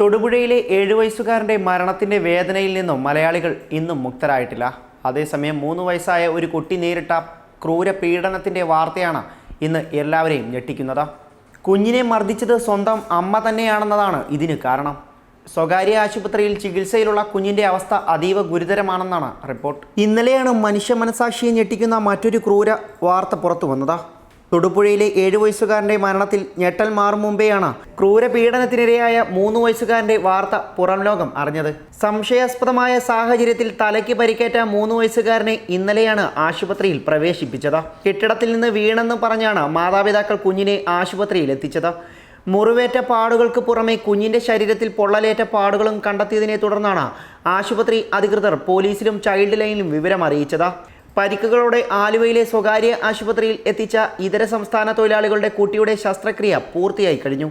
തൊടുപുഴയിലെ ഏഴു വയസ്സുകാരന്റെ മരണത്തിന്റെ വേദനയിൽ നിന്നും മലയാളികൾ ഇന്നും മുക്തരായിട്ടില്ല. അതേസമയം മൂന്ന് വയസ്സായ ഒരു കുട്ടി നേരിട്ട ക്രൂര പീഡനത്തിന്റെ വാർത്തയാണ് ഇന്ന് എല്ലാവരെയും ഞെട്ടിക്കുന്നത്. കുഞ്ഞിനെ മർദ്ദിച്ചത് സ്വന്തം അമ്മ തന്നെയാണെന്നതാണ് ഇതിന് കാരണം. സ്വകാര്യ ആശുപത്രിയിൽ ചികിത്സയിലുള്ള കുഞ്ഞിന്റെ അവസ്ഥ അതീവ ഗുരുതരമാണെന്നാണ് റിപ്പോർട്ട്. ഇന്നലെയാണ് മനുഷ്യ മനസാക്ഷിയെ ഞെട്ടിക്കുന്ന മറ്റൊരു ക്രൂര വാർത്ത പുറത്തു വന്നത്. തൊടുപുഴയിലെ ഏഴു വയസ്സുകാരന്റെ മരണത്തിൽ ഞെട്ടൽ മാറും മുമ്പെയാണ് ക്രൂര പീഡനത്തിനിരയായ മൂന്ന് വയസ്സുകാരന്റെ വാർത്ത പുറം ലോകം അറിഞ്ഞത്. സംശയാസ്പദമായ സാഹചര്യത്തിൽ തലയ്ക്ക് പരിക്കേറ്റ മൂന്ന് വയസ്സുകാരനെ ഇന്നലെയാണ് ആശുപത്രിയിൽ പ്രവേശിപ്പിച്ചത്. കെട്ടിടത്തിൽ നിന്ന് വീണെന്ന് പറഞ്ഞാണ് മാതാപിതാക്കൾ കുഞ്ഞിനെ ആശുപത്രിയിൽ എത്തിച്ചത്. മുറിവേറ്റ പാടുകൾക്ക് പുറമെ കുഞ്ഞിന്റെ ശരീരത്തിൽ പൊള്ളലേറ്റ പാടുകളും കണ്ടെത്തിയതിനെ തുടർന്നാണ് ആശുപത്രി അധികൃതർ പോലീസിലും ചൈൽഡ് ലൈനിലും വിവരം അറിയിച്ചത്. പരിക്കുകളോടെ ആലുവയിലെ സ്വകാര്യ ആശുപത്രിയിൽ എത്തിച്ച ഇതര സംസ്ഥാന തൊഴിലാളികളുടെ കുട്ടിയുടെ ശസ്ത്രക്രിയ പൂർത്തിയായി കഴിഞ്ഞു.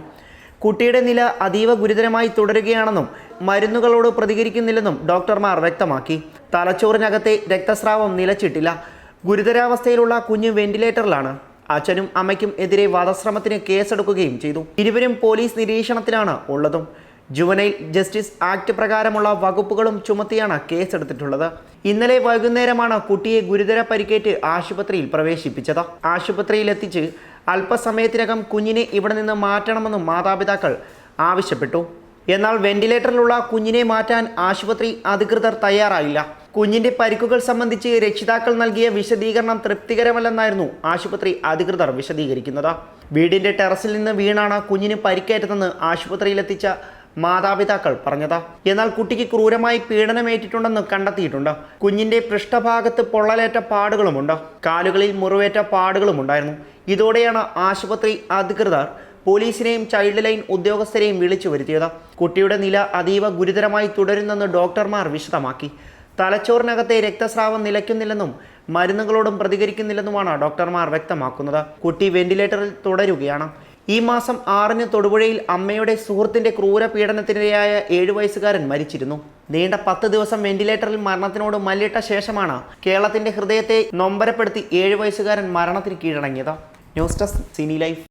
കുട്ടിയുടെ നില അതീവ ഗുരുതരമായി തുടരുകയാണെന്നും മരുന്നുകളോട് പ്രതികരിക്കുന്നില്ലെന്നും ഡോക്ടർമാർ വ്യക്തമാക്കി. തലച്ചോറിനകത്തെ രക്തസ്രാവം നിലച്ചിട്ടില്ല. ഗുരുതരാവസ്ഥയിലുള്ള കുഞ്ഞ് വെന്റിലേറ്ററിലാണ്. അച്ഛനും അമ്മയ്ക്കും എതിരെ വധശ്രമത്തിന് കേസെടുക്കുകയും ചെയ്തു. ഇരുവരും പോലീസ് നിരീക്ഷണത്തിലാണ് ഉള്ളതും. ജുവനൈൽ ജസ്റ്റിസ് ആക്ട് പ്രകാരമുള്ള വകുപ്പുകളും ചുമത്തിയാണ് കേസെടുത്തിട്ടുള്ളത്. ഇന്നലെ വൈകുന്നേരമാണ് കുട്ടിയെ ഗുരുതര പരിക്കേറ്റ് ആശുപത്രിയിൽ പ്രവേശിപ്പിച്ചത്. ആശുപത്രിയിൽ എത്തിച്ച് അല്പസമയത്തിനകം കുഞ്ഞിനെ ഇവിടെ നിന്ന് മാറ്റണമെന്നും മാതാപിതാക്കൾ ആവശ്യപ്പെട്ടു. എന്നാൽ വെന്റിലേറ്ററിലുള്ള കുഞ്ഞിനെ മാറ്റാൻ ആശുപത്രി അധികൃതർ തയ്യാറായില്ല. കുഞ്ഞിന്റെ പരിക്കുകൾ സംബന്ധിച്ച് രക്ഷിതാക്കൾ നൽകിയ വിശദീകരണം തൃപ്തികരമല്ലെന്നായിരുന്നു ആശുപത്രി അധികൃതർ വിശദീകരിക്കുന്നത്. വീടിന്റെ ടെറസിൽ നിന്ന് വീണാണ് കുഞ്ഞിന് പരിക്കേറ്റതെന്ന് ആശുപത്രിയിലെത്തിച്ച മാതാപിതാക്കൾ പറഞ്ഞത്. എന്നാൽ കുട്ടിക്ക് ക്രൂരമായി പീഡനമേറ്റിട്ടുണ്ടെന്ന് കണ്ടെത്തിയിട്ടുണ്ട്. കുഞ്ഞിന്റെ പൃഷ്ഠഭാഗത്ത് പൊള്ളലേറ്റ പാടുകളുമുണ്ട്. കാലുകളിൽ മുറിവേറ്റ പാടുകളുമുണ്ടായിരുന്നു. ഇതോടെയാണ് ആശുപത്രി അധികൃതർ പോലീസിനെയും ചൈൽഡ് ലൈൻ ഉദ്യോഗസ്ഥരെയും വിളിച്ചു വരുത്തിയത്. കുട്ടിയുടെ നില അതീവ ഗുരുതരമായി തുടരുന്നെന്ന് ഡോക്ടർമാർ വിശദമാക്കി. തലച്ചോറിനകത്തെ രക്തസ്രാവം നിലയ്ക്കുന്നില്ലെന്നും മരുന്നുകളോടും പ്രതികരിക്കുന്നില്ലെന്നുമാണ് ഡോക്ടർമാർ വ്യക്തമാക്കുന്നത്. കുട്ടി വെന്റിലേറ്ററിൽ തുടരുകയാണ്. ഈ മാസം ആറിന് തൊടുപുഴയിൽ അമ്മയുടെ സുഹൃത്തിന്റെ ക്രൂരപീഡനത്തിനിരയായ ഏഴു വയസ്സുകാരൻ മരിച്ചിരുന്നു. നീണ്ട പത്ത് ദിവസം വെന്റിലേറ്ററിൽ മരണത്തിനോട് മല്ലിട്ട ശേഷമാണ് കേരളത്തിന്റെ ഹൃദയത്തെ നൊമ്പരപ്പെടുത്തി ഏഴു വയസ്സുകാരൻ മരണത്തിന് കീഴടങ്ങിയത്. News desk cine life.